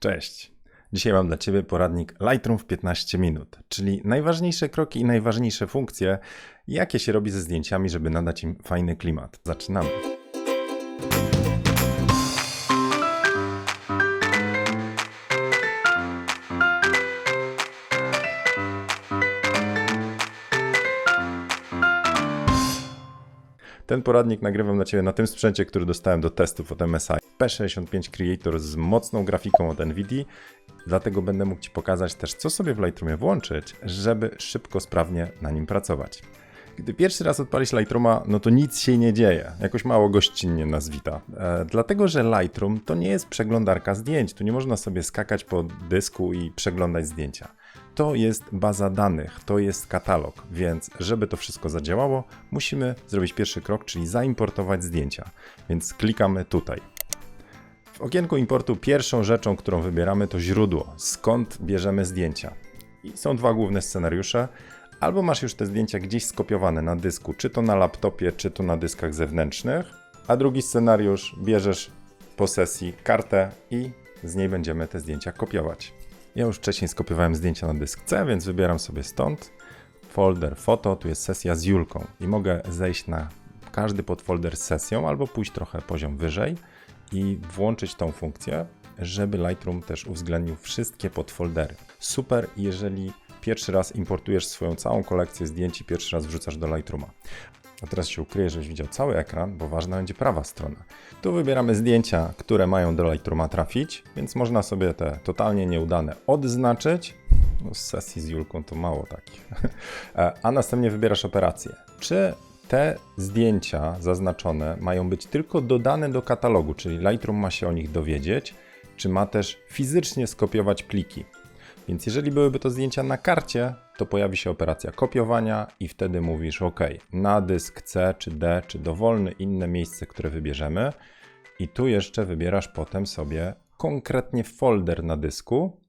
Cześć. Dzisiaj mam dla Ciebie poradnik Lightroom w 15 minut, czyli najważniejsze kroki i najważniejsze funkcje, jakie się robi ze zdjęciami, żeby nadać im fajny klimat. Zaczynamy. Ten poradnik nagrywam dla Ciebie na tym sprzęcie, który dostałem do testów od MSI. P65 Creator z mocną grafiką od NVIDIA, dlatego będę mógł Ci pokazać też, co sobie w Lightroomie włączyć, żeby szybko, sprawnie na nim pracować. Gdy pierwszy raz odpalisz Lightrooma, no to nic się nie dzieje. Jakoś mało gościnnie nas wita. E, dlatego, że Lightroom to nie jest przeglądarka zdjęć. Tu nie można sobie skakać po dysku i przeglądać zdjęcia. To jest baza danych, to jest katalog, więc żeby to wszystko zadziałało, musimy zrobić pierwszy krok, czyli zaimportować zdjęcia. Więc klikamy tutaj. W okienku importu pierwszą rzeczą, którą wybieramy, to źródło, skąd bierzemy zdjęcia. I są dwa główne scenariusze. Albo masz już te zdjęcia gdzieś skopiowane na dysku, czy to na laptopie, czy to na dyskach zewnętrznych, a drugi scenariusz bierzesz po sesji kartę i z niej będziemy te zdjęcia kopiować. Ja już wcześniej skopiowałem zdjęcia na dysk C, więc wybieram sobie stąd folder foto, tu jest sesja z Julką i mogę zejść na każdy podfolder z sesją albo pójść trochę poziom wyżej i włączyć tą funkcję, żeby Lightroom też uwzględnił wszystkie podfoldery. Super, jeżeli pierwszy raz importujesz swoją całą kolekcję zdjęć i pierwszy raz wrzucasz do Lightrooma. A teraz się ukryję, żebyś widział cały ekran, bo ważna będzie prawa strona. Tu wybieramy zdjęcia, które mają do Lightrooma trafić, więc można sobie te totalnie nieudane odznaczyć. No, z sesji z Julką to mało takich. A następnie wybierasz operację. Czy te zdjęcia zaznaczone mają być tylko dodane do katalogu, czyli Lightroom ma się o nich dowiedzieć, czy ma też fizycznie skopiować pliki. Więc jeżeli byłyby to zdjęcia na karcie, to pojawi się operacja kopiowania i wtedy mówisz OK, na dysk C czy D, czy dowolne inne miejsce, które wybierzemy. I tu jeszcze wybierasz potem sobie konkretnie folder na dysku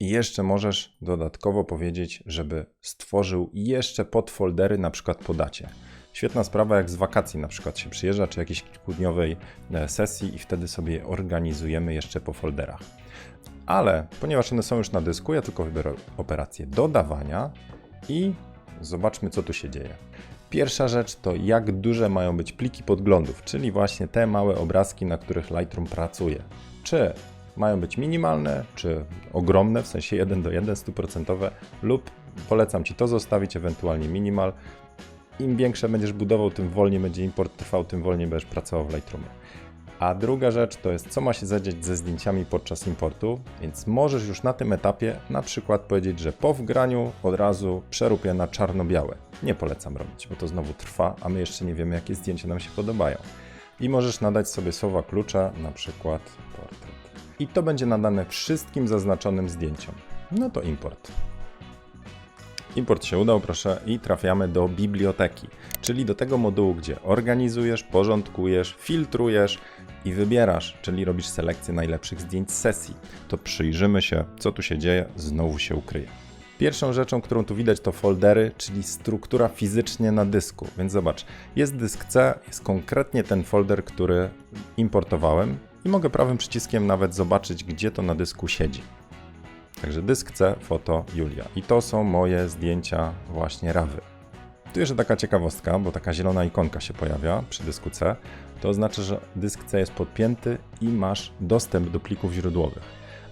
i jeszcze możesz dodatkowo powiedzieć, żeby stworzył jeszcze podfoldery, na przykład po dacie. Świetna sprawa, jak z wakacji na przykład się przyjeżdża, czy jakiejś kilkudniowej e, sesji i wtedy sobie organizujemy jeszcze po folderach. Ale ponieważ one są już na dysku, ja tylko wybiorę operację dodawania i zobaczmy, co tu się dzieje. Pierwsza rzecz to jak duże mają być pliki podglądów, czyli właśnie te małe obrazki, na których Lightroom pracuje. Czy mają być minimalne, czy ogromne, w sensie 1 do 1, stuprocentowe, lub polecam Ci to zostawić, ewentualnie minimal. Im większe będziesz budował, tym wolniej będzie import trwał, tym wolniej będziesz pracował w Lightroomie. A druga rzecz to jest, co ma się zadziać ze zdjęciami podczas importu, więc możesz już na tym etapie na przykład powiedzieć, że po wgraniu od razu przerób je na czarno-białe. Nie polecam robić, bo to znowu trwa, a my jeszcze nie wiemy, jakie zdjęcia nam się podobają. I możesz nadać sobie słowa klucza, na przykład portret. I to będzie nadane wszystkim zaznaczonym zdjęciom. No to import. Import się udał, proszę, i trafiamy do biblioteki, czyli do tego modułu, gdzie organizujesz, porządkujesz, filtrujesz i wybierasz, czyli robisz selekcję najlepszych zdjęć sesji. To przyjrzymy się, co tu się dzieje, znowu się ukryje. Pierwszą rzeczą, którą tu widać, to foldery, czyli struktura fizycznie na dysku. Więc zobacz, jest dysk C, jest konkretnie ten folder, który importowałem i mogę prawym przyciskiem nawet zobaczyć, gdzie to na dysku siedzi. Także dysk C, foto Julia. I to są moje zdjęcia właśnie Rawy. Tu jeszcze taka ciekawostka, bo taka zielona ikonka się pojawia przy dysku C. To oznacza, że dysk C jest podpięty i masz dostęp do plików źródłowych.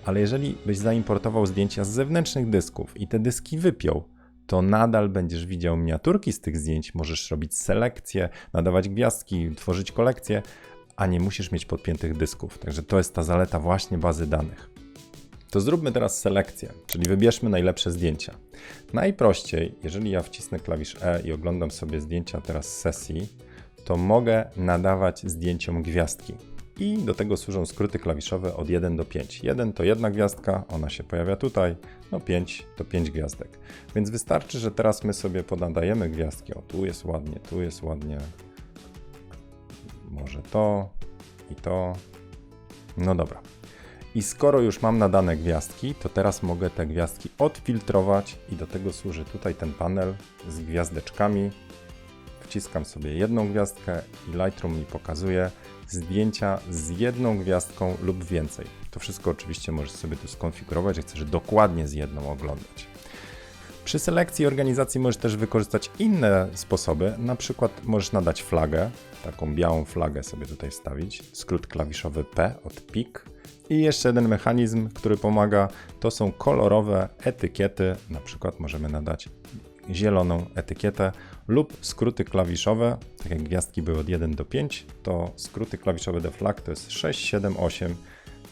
Ale jeżeli byś zaimportował zdjęcia z zewnętrznych dysków i te dyski wypiął, to nadal będziesz widział miniaturki z tych zdjęć, możesz robić selekcję, nadawać gwiazdki, tworzyć kolekcję, a nie musisz mieć podpiętych dysków. Także to jest ta zaleta właśnie bazy danych. To zróbmy teraz selekcję, czyli wybierzmy najlepsze zdjęcia. Najprościej, jeżeli ja wcisnę klawisz E i oglądam sobie zdjęcia teraz z sesji, to mogę nadawać zdjęciom gwiazdki. I do tego służą skróty klawiszowe od 1 do 5. 1 to jedna gwiazdka, ona się pojawia tutaj, no 5 to 5 gwiazdek. Więc wystarczy, że teraz my sobie podadajemy gwiazdki. O, tu jest ładnie, tu jest ładnie. Może to i to. No dobra. I skoro już mam nadane gwiazdki, to teraz mogę te gwiazdki odfiltrować i do tego służy tutaj ten panel z gwiazdeczkami. Wciskam sobie jedną gwiazdkę i Lightroom mi pokazuje zdjęcia z jedną gwiazdką lub więcej. To wszystko oczywiście możesz sobie tu skonfigurować, że chcesz dokładnie z jedną oglądać. Przy selekcji organizacji możesz też wykorzystać inne sposoby, na przykład możesz nadać flagę, taką białą flagę sobie tutaj wstawić, skrót klawiszowy P od PIK i jeszcze jeden mechanizm, który pomaga, to są kolorowe etykiety, na przykład możemy nadać zieloną etykietę lub skróty klawiszowe, tak jak gwiazdki były od 1 do 5, to skróty klawiszowe de flag to jest 6, 7, 8,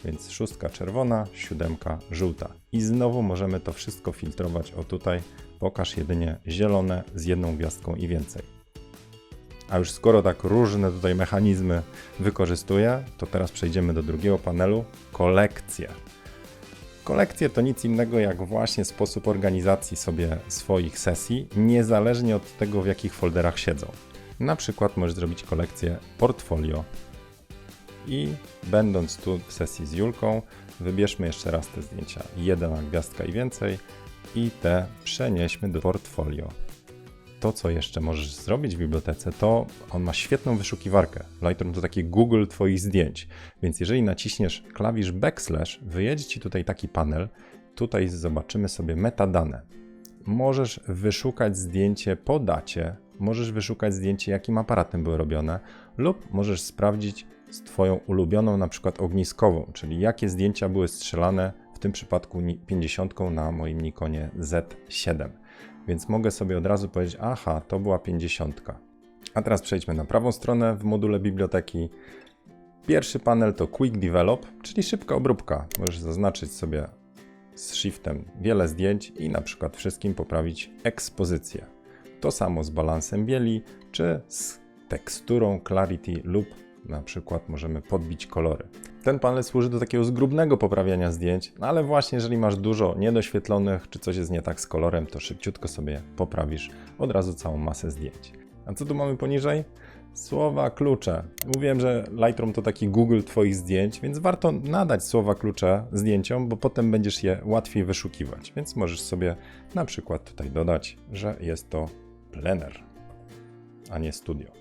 więc szóstka czerwona, siódemka żółta. I znowu możemy to wszystko filtrować o tutaj, pokaż jedynie zielone z jedną gwiazdką i więcej. A już skoro tak różne tutaj mechanizmy wykorzystuję, to teraz przejdziemy do drugiego panelu, kolekcje. Kolekcje to nic innego jak właśnie sposób organizacji sobie swoich sesji, niezależnie od tego w jakich folderach siedzą. Na przykład możesz zrobić kolekcję portfolio i będąc tu w sesji z Julką, wybierzmy jeszcze raz te zdjęcia. Jedna gwiazdka i więcej i te przenieśmy do portfolio. To, co jeszcze możesz zrobić w bibliotece, to on ma świetną wyszukiwarkę. Lightroom to taki Google Twoich zdjęć. Więc jeżeli naciśniesz klawisz backslash, wyjedzie Ci tutaj taki panel. Tutaj zobaczymy sobie metadane. Możesz wyszukać zdjęcie po dacie, możesz wyszukać zdjęcie, jakim aparatem były robione, lub możesz sprawdzić z Twoją ulubioną na przykład ogniskową, czyli jakie zdjęcia były strzelane, w tym przypadku 50 na moim Nikonie Z7. Więc mogę sobie od razu powiedzieć, aha, to była 50. A teraz przejdźmy na prawą stronę w module biblioteki. Pierwszy panel to Quick Develop, czyli szybka obróbka. Możesz zaznaczyć sobie z shiftem wiele zdjęć i na przykład wszystkim poprawić ekspozycję. To samo z balansem bieli, czy z teksturą Clarity lub na przykład możemy podbić kolory. Ten panel służy do takiego zgrubnego poprawiania zdjęć, no ale właśnie jeżeli masz dużo niedoświetlonych, czy coś jest nie tak z kolorem, to szybciutko sobie poprawisz od razu całą masę zdjęć. A co tu mamy poniżej? Słowa klucze. Mówiłem, że Lightroom to taki Google Twoich zdjęć, więc warto nadać słowa klucze zdjęciom, bo potem będziesz je łatwiej wyszukiwać. Więc możesz sobie na przykład tutaj dodać, że jest to plener, a nie studio.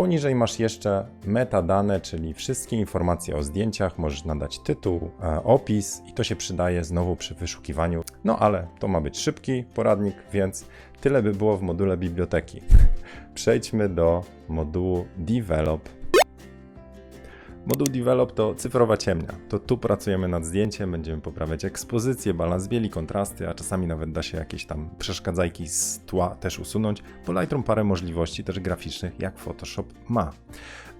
Poniżej masz jeszcze metadane, czyli wszystkie informacje o zdjęciach. Możesz nadać tytuł, e, opis i to się przydaje znowu przy wyszukiwaniu. No ale to ma być szybki poradnik, więc tyle by było w module biblioteki. Przejdźmy do modułu Develop Moduł Develop to cyfrowa ciemnia. To tu pracujemy nad zdjęciem, będziemy poprawiać ekspozycję, balans bieli, kontrasty, a czasami nawet da się jakieś tam przeszkadzajki z tła też usunąć, bo Lightroom parę możliwości też graficznych, jak Photoshop ma.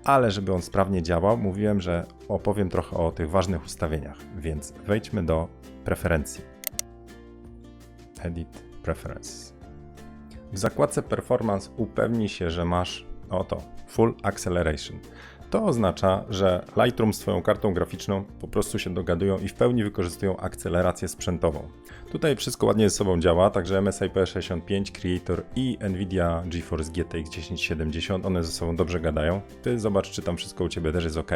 Ale żeby on sprawnie działał, mówiłem, że opowiem trochę o tych ważnych ustawieniach, więc wejdźmy do preferencji. Edit Preferences. W zakładce Performance upewnij się, że masz oto Full Acceleration. To oznacza, że Lightroom z Twoją kartą graficzną po prostu się dogadują i w pełni wykorzystują akcelerację sprzętową. Tutaj wszystko ładnie ze sobą działa, także MSI P65, Creator i Nvidia GeForce GTX 1070, one ze sobą dobrze gadają. Ty zobacz, czy tam wszystko u Ciebie też jest ok,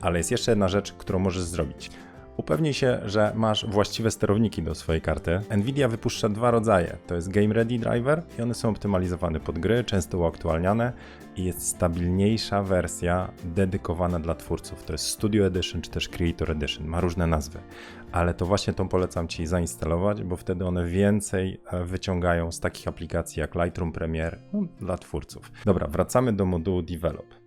ale jest jeszcze jedna rzecz, którą możesz zrobić. Upewnij się, że masz właściwe sterowniki do swojej karty. Nvidia wypuszcza dwa rodzaje. To jest Game Ready Driver i one są optymalizowane pod gry, często uaktualniane i jest stabilniejsza wersja dedykowana dla twórców. To jest Studio Edition czy też Creator Edition. Ma różne nazwy, ale to właśnie tą polecam Ci zainstalować, bo wtedy one więcej e, wyciągają z takich aplikacji jak Lightroom Premiere no, dla twórców. Dobra, wracamy do modułu Develop.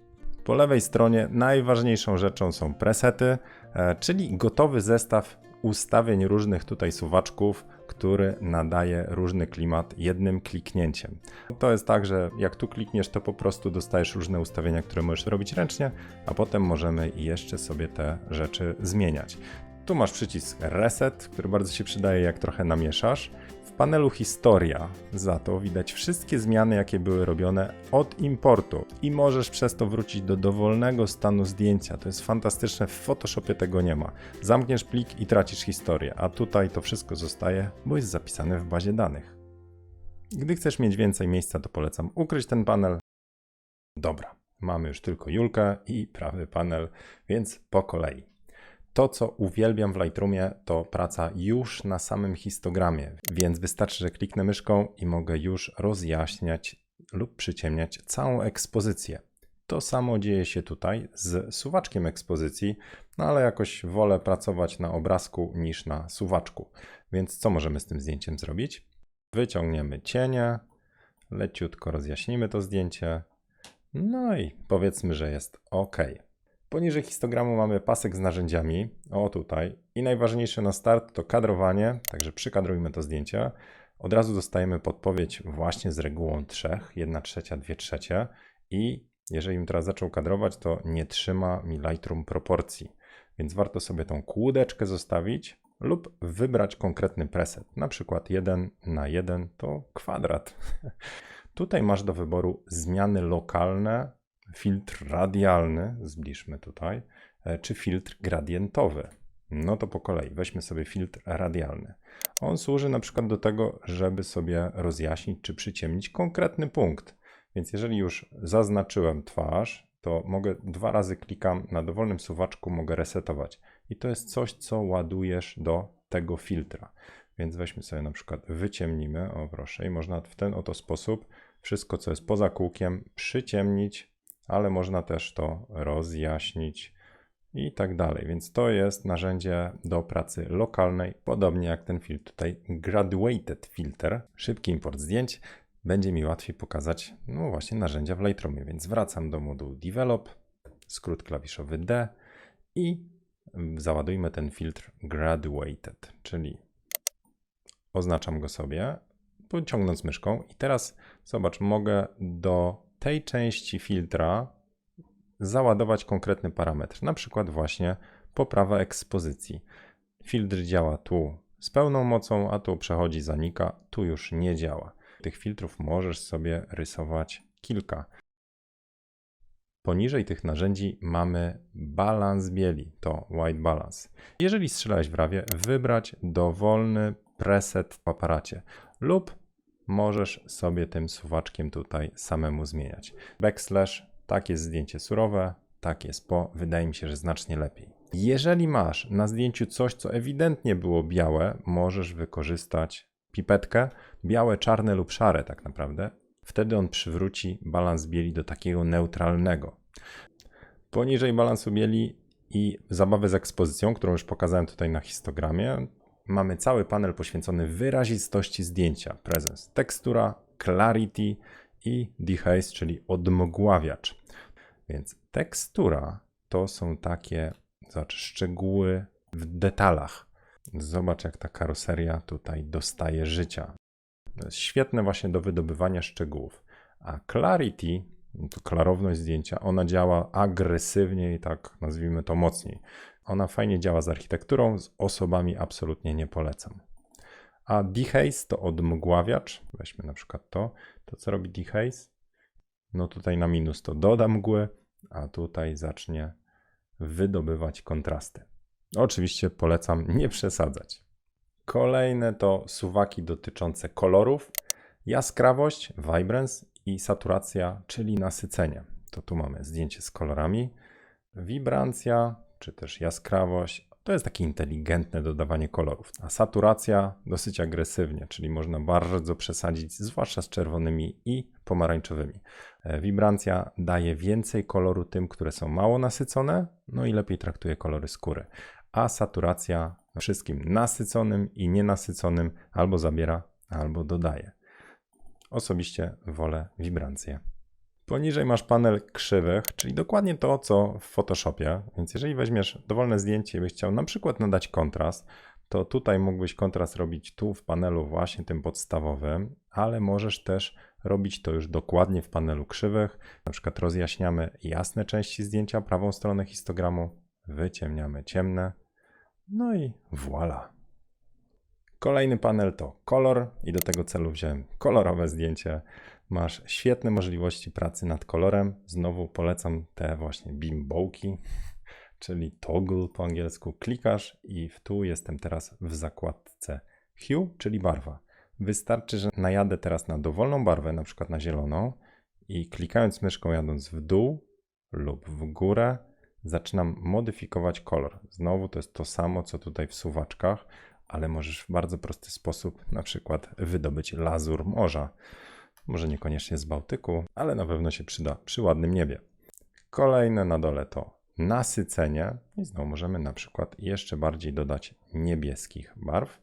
Po lewej stronie najważniejszą rzeczą są presety, e, czyli gotowy zestaw ustawień różnych tutaj suwaczków, który nadaje różny klimat jednym kliknięciem. To jest tak, że jak tu klikniesz, to po prostu dostajesz różne ustawienia, które możesz robić ręcznie, a potem możemy jeszcze sobie te rzeczy zmieniać. Tu masz przycisk Reset, który bardzo się przydaje, jak trochę namieszasz. Panelu Historia za to widać wszystkie zmiany, jakie były robione od importu i możesz przez to wrócić do dowolnego stanu zdjęcia. To jest fantastyczne, w Photoshopie tego nie ma. Zamkniesz plik i tracisz historię, a tutaj to wszystko zostaje, bo jest zapisane w bazie danych. Gdy chcesz mieć więcej miejsca, to polecam ukryć ten panel. Dobra, mamy już tylko Julkę i prawy panel, więc po kolei. To, co uwielbiam w Lightroomie, to praca już na samym histogramie, więc wystarczy, że kliknę myszką i mogę już rozjaśniać lub przyciemniać całą ekspozycję. To samo dzieje się tutaj z suwaczkiem ekspozycji. no ale jakoś wolę pracować na obrazku niż na suwaczku. Więc co możemy z tym zdjęciem zrobić? Wyciągniemy cienie, leciutko rozjaśnimy to zdjęcie, no i powiedzmy, że jest OK. Poniżej histogramu mamy pasek z narzędziami, o tutaj. I najważniejsze na start to kadrowanie, także przykadrujmy to zdjęcie. Od razu dostajemy podpowiedź właśnie z regułą 3, 1 trzecia, 2 trzecie i jeżeli bym teraz zaczął kadrować, to nie trzyma mi Lightroom proporcji. Więc warto sobie tą kłódeczkę zostawić lub wybrać konkretny preset. Na przykład 1 na 1 to kwadrat. Tutaj masz do wyboru zmiany lokalne, filtr radialny, zbliżmy tutaj, e, czy filtr gradientowy. No to po kolei, weźmy sobie filtr radialny. On służy na przykład do tego, żeby sobie rozjaśnić czy przyciemnić konkretny punkt. Więc jeżeli już zaznaczyłem twarz, to mogę dwa razy klikam na dowolnym suwaczku, mogę resetować. I to jest coś, co ładujesz do tego filtra. Więc weźmy sobie na przykład wyciemnimy, o proszę, i można w ten oto sposób wszystko, co jest poza kółkiem, przyciemnić, ale można też to rozjaśnić i tak dalej. Więc to jest narzędzie do pracy lokalnej, podobnie jak ten filtr tutaj, Graduated Filter, szybki import zdjęć. Będzie mi łatwiej pokazać, no właśnie, narzędzia w Lightroomie, więc wracam do modułu Develop, skrót klawiszowy D i załadujmy ten filtr Graduated, czyli oznaczam go sobie, pociągnąc myszką i teraz zobacz, mogę do tej części filtra załadować konkretny parametr, na przykład właśnie poprawa ekspozycji. Filtr działa tu z pełną mocą, a tu przechodzi, zanika, tu już nie działa. Tych filtrów możesz sobie rysować kilka. Poniżej tych narzędzi mamy balans bieli, to white balance. Jeżeli strzelałeś w rawie, wybrać dowolny preset w aparacie lub możesz sobie tym suwaczkiem tutaj samemu zmieniać. Backslash, tak jest zdjęcie surowe, tak jest po, wydaje mi się, że znacznie lepiej. Jeżeli masz na zdjęciu coś, co ewidentnie było białe, możesz wykorzystać pipetkę, białe, czarne lub szare tak naprawdę. Wtedy on przywróci balans bieli do takiego neutralnego. Poniżej balansu bieli i zabawy z ekspozycją, którą już pokazałem tutaj na histogramie, mamy cały panel poświęcony wyrazistości zdjęcia. Presence, tekstura, clarity i dehaze, czyli odmgławiacz. Więc tekstura to są takie szczegóły w detalach. Zobacz, jak ta karoseria tutaj dostaje życia. To jest świetne właśnie do wydobywania szczegółów. A clarity, to klarowność zdjęcia, ona działa agresywnie i tak nazwijmy to mocniej. Ona fajnie działa z architekturą, z osobami absolutnie nie polecam. A dehaze to odmgławiacz. Weźmy na przykład to. To co robi dehaze? No tutaj na minus to doda mgły, a tutaj zacznie wydobywać kontrasty. Oczywiście polecam nie przesadzać. Kolejne to suwaki dotyczące kolorów, jaskrawość, vibrance i saturacja, czyli nasycenie. To tu mamy zdjęcie z kolorami, wibrancja, czy też jaskrawość. To jest takie inteligentne dodawanie kolorów. A saturacja dosyć agresywnie, czyli można bardzo przesadzić, zwłaszcza z czerwonymi i pomarańczowymi. E, wibrancja daje więcej koloru tym, które są mało nasycone, no i lepiej traktuje kolory skóry. A saturacja wszystkim nasyconym i nienasyconym albo zabiera, albo dodaje. Osobiście wolę wibrancję. Poniżej masz panel krzywych, czyli dokładnie to, co w Photoshopie. Więc jeżeli weźmiesz dowolne zdjęcie i byś chciał na przykład nadać kontrast, to tutaj mógłbyś kontrast robić tu w panelu właśnie tym podstawowym, ale możesz też robić to już dokładnie w panelu krzywych. Na przykład rozjaśniamy jasne części zdjęcia, prawą stronę histogramu, wyciemniamy ciemne, no i voilà. Kolejny panel to kolor i do tego celu wziąłem kolorowe zdjęcie. Masz świetne możliwości pracy nad kolorem. Znowu polecam te właśnie bimbołki, czyli toggle po angielsku. Klikasz i w tu jestem teraz w zakładce hue, czyli barwa. Wystarczy, że najadę teraz na dowolną barwę, na przykład na zieloną i klikając myszką jadąc w dół lub w górę, zaczynam modyfikować kolor. Znowu to jest to samo, co tutaj w suwaczkach, ale możesz w bardzo prosty sposób na przykład wydobyć lazur morza. Może niekoniecznie z Bałtyku, ale na pewno się przyda przy ładnym niebie. Kolejne na dole to nasycenie i znowu możemy na przykład jeszcze bardziej dodać niebieskich barw.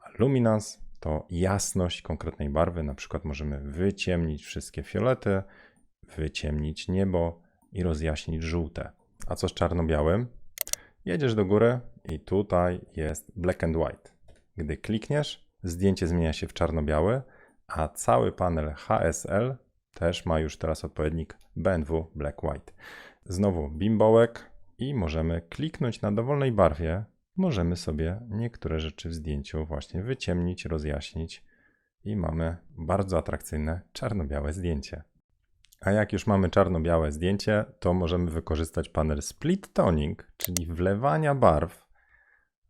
A luminance to jasność konkretnej barwy, na przykład możemy wyciemnić wszystkie fiolety, wyciemnić niebo i rozjaśnić żółte. A co z czarno-białym? Jedziesz do góry i tutaj jest black and white. Gdy klikniesz, zdjęcie zmienia się w czarno-białe, a cały panel HSL też ma już teraz odpowiednik BNW Black White. Znowu bimbołek i możemy kliknąć na dowolnej barwie. Możemy sobie niektóre rzeczy w zdjęciu właśnie wyciemnić, rozjaśnić i mamy bardzo atrakcyjne czarno-białe zdjęcie. A jak już mamy czarno-białe zdjęcie, to możemy wykorzystać panel Split Toning, czyli wlewania barw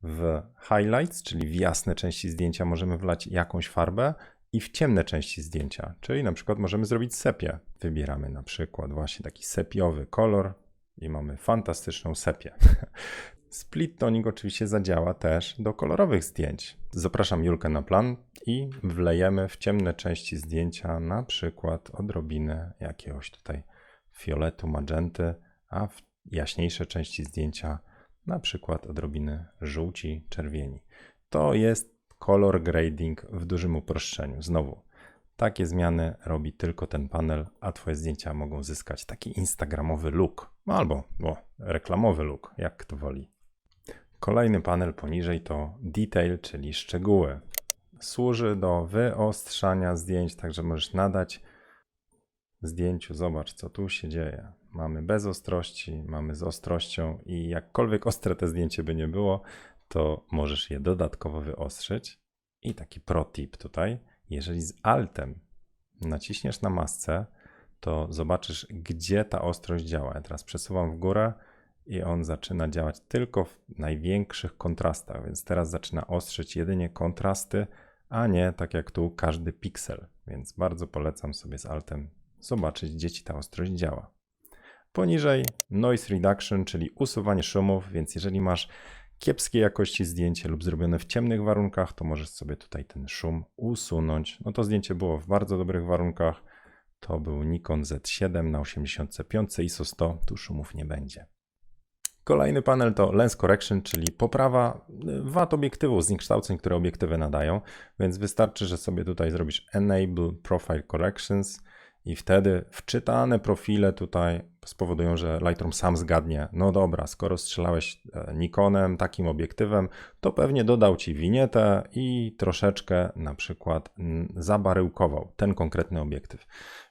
w highlights, czyli w jasne części zdjęcia możemy wlać jakąś farbę i w ciemne części zdjęcia, czyli na przykład możemy zrobić sepię. Wybieramy na przykład właśnie taki sepiowy kolor i mamy fantastyczną sepię. Split toning oczywiście zadziała też do kolorowych zdjęć. Zapraszam Julkę na plan i wlejemy w ciemne części zdjęcia na przykład odrobinę jakiegoś tutaj fioletu, magenty, a w jaśniejsze części zdjęcia na przykład odrobiny żółci, czerwieni. To jest color grading w dużym uproszczeniu. Znowu, takie zmiany robi tylko ten panel, a Twoje zdjęcia mogą zyskać taki instagramowy look, albo o, reklamowy look, jak kto woli. Kolejny panel poniżej to Detail, czyli szczegóły. Służy do wyostrzania zdjęć, także możesz nadać zdjęciu, zobacz co tu się dzieje. Mamy bez ostrości, mamy z ostrością i jakkolwiek ostre te zdjęcie by nie było, to możesz je dodatkowo wyostrzyć. I taki pro tip tutaj, jeżeli z Altem naciśniesz na masce, to zobaczysz, gdzie ta ostrość działa. Ja teraz przesuwam w górę i on zaczyna działać tylko w największych kontrastach, więc teraz zaczyna ostrzyć jedynie kontrasty, a nie tak jak tu każdy piksel. Więc bardzo polecam sobie z Altem zobaczyć, gdzie ci ta ostrość działa. Poniżej noise reduction, czyli usuwanie szumów, więc jeżeli masz kiepskiej jakości zdjęcie lub zrobione w ciemnych warunkach, to możesz sobie tutaj ten szum usunąć. No to zdjęcie było w bardzo dobrych warunkach. To był Nikon Z7 na 85 ISO 100, tu szumów nie będzie. Kolejny panel to Lens Correction, czyli poprawa wad obiektywu, zniekształceń, które obiektywy nadają, więc wystarczy, że sobie tutaj zrobisz Enable Profile Corrections i wtedy wczytane profile tutaj spowodują, że Lightroom sam zgadnie, no dobra, skoro strzelałeś e, Nikonem, takim obiektywem, to pewnie dodał ci winietę i troszeczkę na przykład zabaryłkował ten konkretny obiektyw.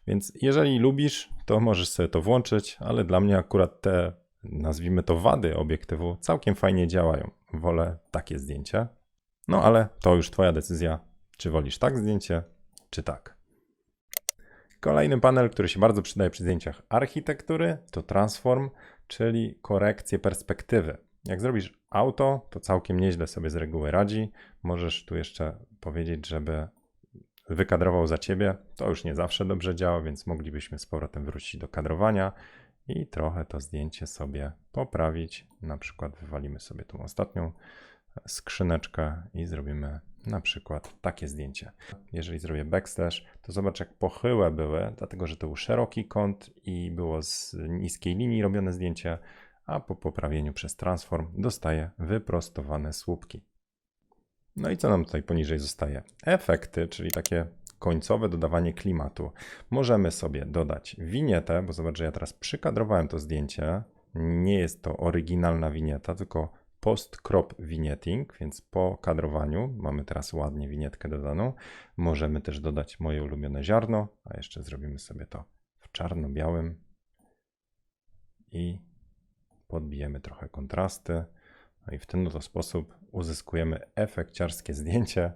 Więc jeżeli lubisz, to możesz sobie to włączyć, ale dla mnie akurat te, nazwijmy to wady obiektywu, całkiem fajnie działają. Wolę takie zdjęcie. No ale to już Twoja decyzja, czy wolisz tak zdjęcie, czy tak. Kolejny panel, który się bardzo przydaje przy zdjęciach architektury, to transform, czyli korekcję perspektywy. Jak zrobisz auto, to całkiem nieźle sobie z reguły radzi. Możesz tu jeszcze powiedzieć, żeby wykadrował za ciebie. To już nie zawsze dobrze działa, więc moglibyśmy z powrotem wrócić do kadrowania i trochę to zdjęcie sobie poprawić. Na przykład wywalimy sobie tą ostatnią skrzyneczkę i zrobimy na przykład takie zdjęcie. Jeżeli zrobię backslash, to zobacz jak pochyłe były, dlatego że to był szeroki kąt i było z niskiej linii robione zdjęcie, a po poprawieniu przez transform dostaję wyprostowane słupki. No i co nam tutaj poniżej zostaje? Efekty, czyli takie końcowe dodawanie klimatu. Możemy sobie dodać winietę, bo zobacz, że ja teraz przykadrowałem to zdjęcie. Nie jest to oryginalna winieta, tylko post-crop vignetting, więc po kadrowaniu mamy teraz ładnie winietkę dodaną. Możemy też dodać moje ulubione ziarno, a jeszcze zrobimy sobie to w czarno-białym i podbijemy trochę kontrasty. No i w ten oto sposób uzyskujemy efekciarskie zdjęcie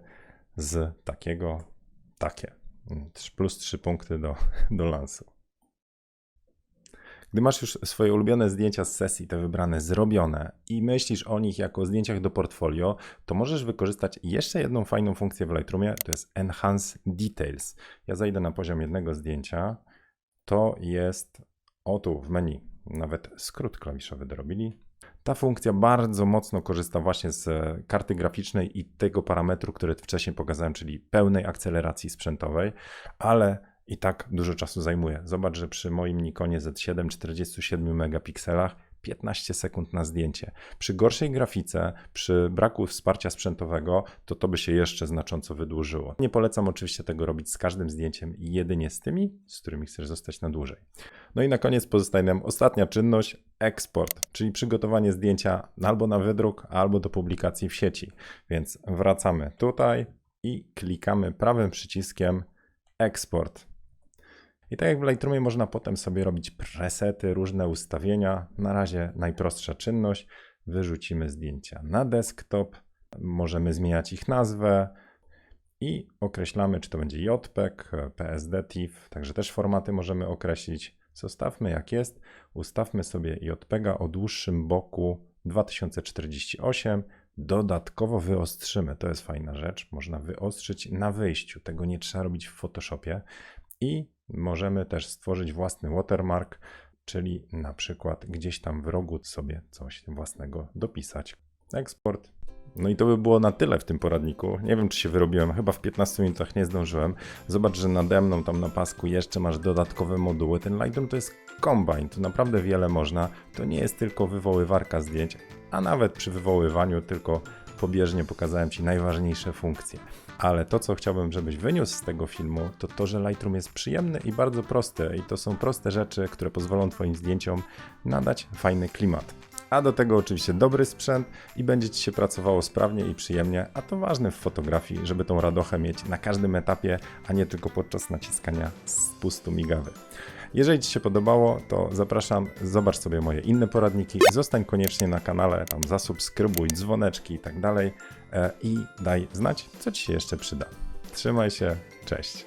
z takiego, takie, plus 3 punkty do, do lansu. Gdy masz już swoje ulubione zdjęcia z sesji, te wybrane, zrobione i myślisz o nich jako o zdjęciach do portfolio, to możesz wykorzystać jeszcze jedną fajną funkcję w Lightroomie, to jest Enhance Details. Ja zajdę na poziom jednego zdjęcia, to jest o tu w menu, nawet skrót klawiszowy dorobili. Ta funkcja bardzo mocno korzysta właśnie z karty graficznej i tego parametru, który wcześniej pokazałem, czyli pełnej akceleracji sprzętowej, ale i tak dużo czasu zajmuje. Zobacz, że przy moim Nikonie Z7 47 megapikselach 15 sekund na zdjęcie. Przy gorszej grafice, przy braku wsparcia sprzętowego, to to by się jeszcze znacząco wydłużyło. Nie polecam oczywiście tego robić z każdym zdjęciem, jedynie z tymi, z którymi chcesz zostać na dłużej. No i na koniec pozostaje nam ostatnia czynność, eksport, czyli przygotowanie zdjęcia albo na wydruk, albo do publikacji w sieci. Więc wracamy tutaj i klikamy prawym przyciskiem eksport. I tak jak w Lightroomie można potem sobie robić presety, różne ustawienia. Na razie najprostsza czynność. Wyrzucimy zdjęcia na desktop. Możemy zmieniać ich nazwę i określamy, czy to będzie JPEG, PSD, TIFF, także też formaty możemy określić. Zostawmy jak jest. Ustawmy sobie JPEGa o dłuższym boku 2048. Dodatkowo wyostrzymy, to jest fajna rzecz. Można wyostrzyć na wyjściu. Tego nie trzeba robić w Photoshopie. I możemy też stworzyć własny watermark, czyli na przykład gdzieś tam w rogu sobie coś własnego dopisać. Eksport. No i to by było na tyle w tym poradniku. Nie wiem, czy się wyrobiłem, chyba w 15 minutach nie zdążyłem. Zobacz, że nade mną tam na pasku jeszcze masz dodatkowe moduły. Ten Lightroom to jest kombine, tu naprawdę wiele można. To nie jest tylko wywoływarka zdjęć, a nawet przy wywoływaniu tylko pobieżnie pokazałem Ci najważniejsze funkcje. Ale to, co chciałbym, żebyś wyniósł z tego filmu, to to, że Lightroom jest przyjemny i bardzo prosty. I to są proste rzeczy, które pozwolą Twoim zdjęciom nadać fajny klimat. A do tego oczywiście dobry sprzęt i będzie Ci się pracowało sprawnie i przyjemnie, a to ważne w fotografii, żeby tą radochę mieć na każdym etapie, a nie tylko podczas naciskania spustu migawy. Jeżeli Ci się podobało, to zapraszam, zobacz sobie moje inne poradniki, zostań koniecznie na kanale, tam zasubskrybuj, dzwoneczki i tak dalej e, i daj znać, co Ci się jeszcze przyda. Trzymaj się, cześć.